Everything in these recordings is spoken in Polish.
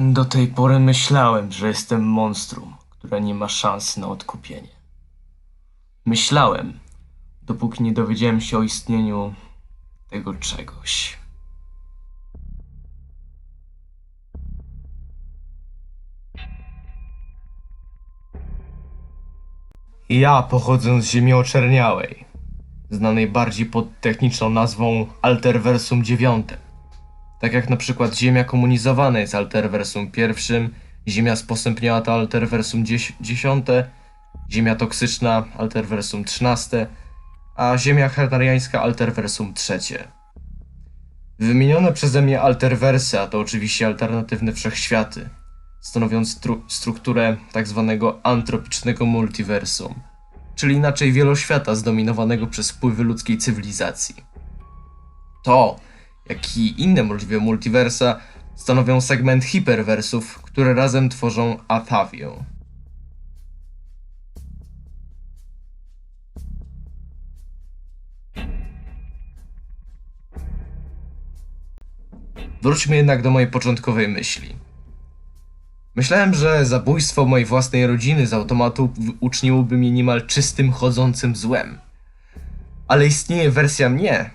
Do tej pory myślałem, że jestem monstrum, które nie ma szansy na odkupienie. Myślałem, dopóki nie dowiedziałem się o istnieniu tego czegoś. Ja pochodzę z Ziemi Oczerniałej, znanej bardziej pod techniczną nazwą Alterversum IX. Tak jak na przykład Ziemia komunizowana jest Alterversum pierwszym, Ziemia sposępniała to Alterversum dzies- dziesiąte, Ziemia toksyczna Alterversum trzynaste, a Ziemia hernariańska Alterversum trzecie. Wymienione przeze mnie Alterwersy, a to oczywiście alternatywne wszechświaty, stanowią stru- strukturę tak zwanego antropicznego multiversum, czyli inaczej wieloświata zdominowanego przez wpływy ludzkiej cywilizacji. To, jak i inne możliwe multiversa, stanowią segment hiperwersów, które razem tworzą Atavię. Wróćmy jednak do mojej początkowej myśli. Myślałem, że zabójstwo mojej własnej rodziny z automatu uczyniłoby mnie niemal czystym, chodzącym złem. Ale istnieje wersja mnie,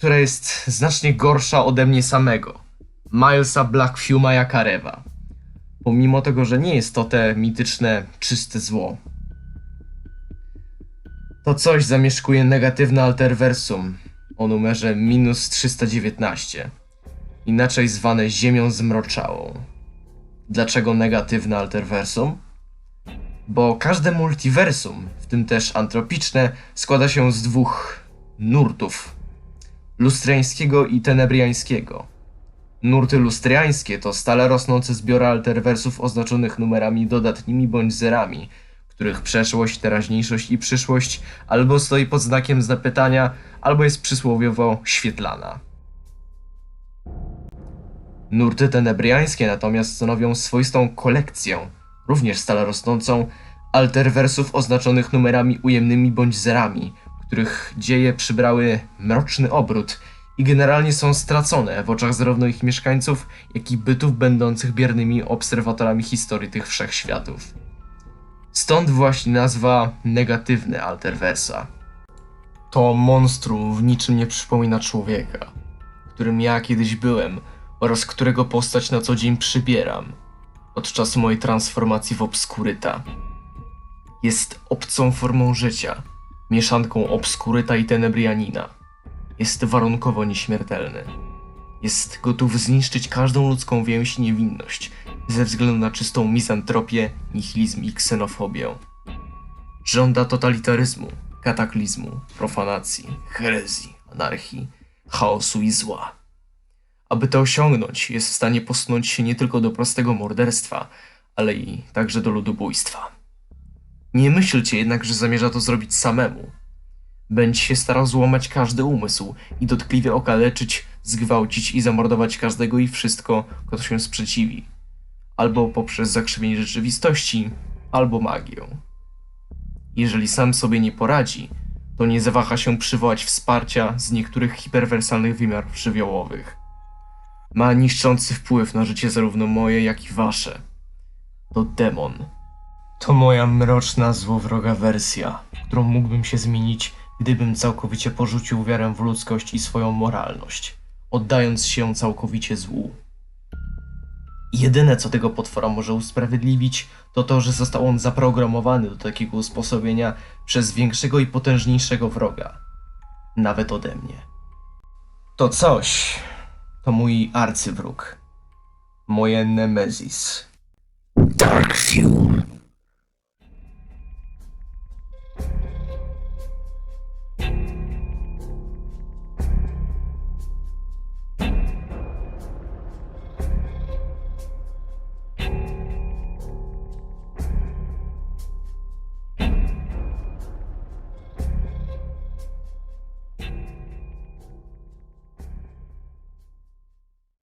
która jest znacznie gorsza ode mnie samego. Milesa Blackfuma Jakarewa. Pomimo tego, że nie jest to te mityczne, czyste zło. To coś zamieszkuje negatywne alterversum o numerze minus 319, inaczej zwane Ziemią Zmroczałą. Dlaczego negatywne alterversum? Bo każde multiversum, w tym też antropiczne, składa się z dwóch nurtów lustriańskiego i tenebriańskiego. Nurty lustriańskie to stale rosnące zbiory alterwersów oznaczonych numerami dodatnimi bądź zerami, których przeszłość, teraźniejszość i przyszłość albo stoi pod znakiem zapytania, albo jest przysłowiowo świetlana. Nurty tenebriańskie natomiast stanowią swoistą kolekcję, również stale rosnącą, alterwersów oznaczonych numerami ujemnymi bądź zerami, których dzieje przybrały mroczny obrót i generalnie są stracone w oczach zarówno ich mieszkańców, jak i bytów będących biernymi obserwatorami historii tych wszechświatów. Stąd właśnie nazwa negatywny Alterversa. To monstrum w niczym nie przypomina człowieka, którym ja kiedyś byłem oraz którego postać na co dzień przybieram od czasu mojej transformacji w obskuryta. Jest obcą formą życia, mieszanką obskuryta i tenebrianina. Jest warunkowo nieśmiertelny. Jest gotów zniszczyć każdą ludzką więź i niewinność ze względu na czystą mizantropię, nihilizm i ksenofobię. Żąda totalitaryzmu, kataklizmu, profanacji, herezji, anarchii, chaosu i zła. Aby to osiągnąć, jest w stanie posunąć się nie tylko do prostego morderstwa, ale i także do ludobójstwa. Nie myślcie jednak, że zamierza to zrobić samemu. Będzie się starał złamać każdy umysł i dotkliwie okaleczyć, zgwałcić i zamordować każdego i wszystko, kto się sprzeciwi. Albo poprzez zakrzywienie rzeczywistości, albo magią. Jeżeli sam sobie nie poradzi, to nie zawaha się przywołać wsparcia z niektórych hiperwersalnych wymiarów żywiołowych. Ma niszczący wpływ na życie zarówno moje, jak i wasze. To demon. To moja mroczna, złowroga wersja, którą mógłbym się zmienić, gdybym całkowicie porzucił wiarę w ludzkość i swoją moralność, oddając się całkowicie złu. Jedyne, co tego potwora może usprawiedliwić, to to, że został on zaprogramowany do takiego usposobienia przez większego i potężniejszego wroga. Nawet ode mnie. To coś to mój arcywróg. Moje Nemesis. Dark Fume.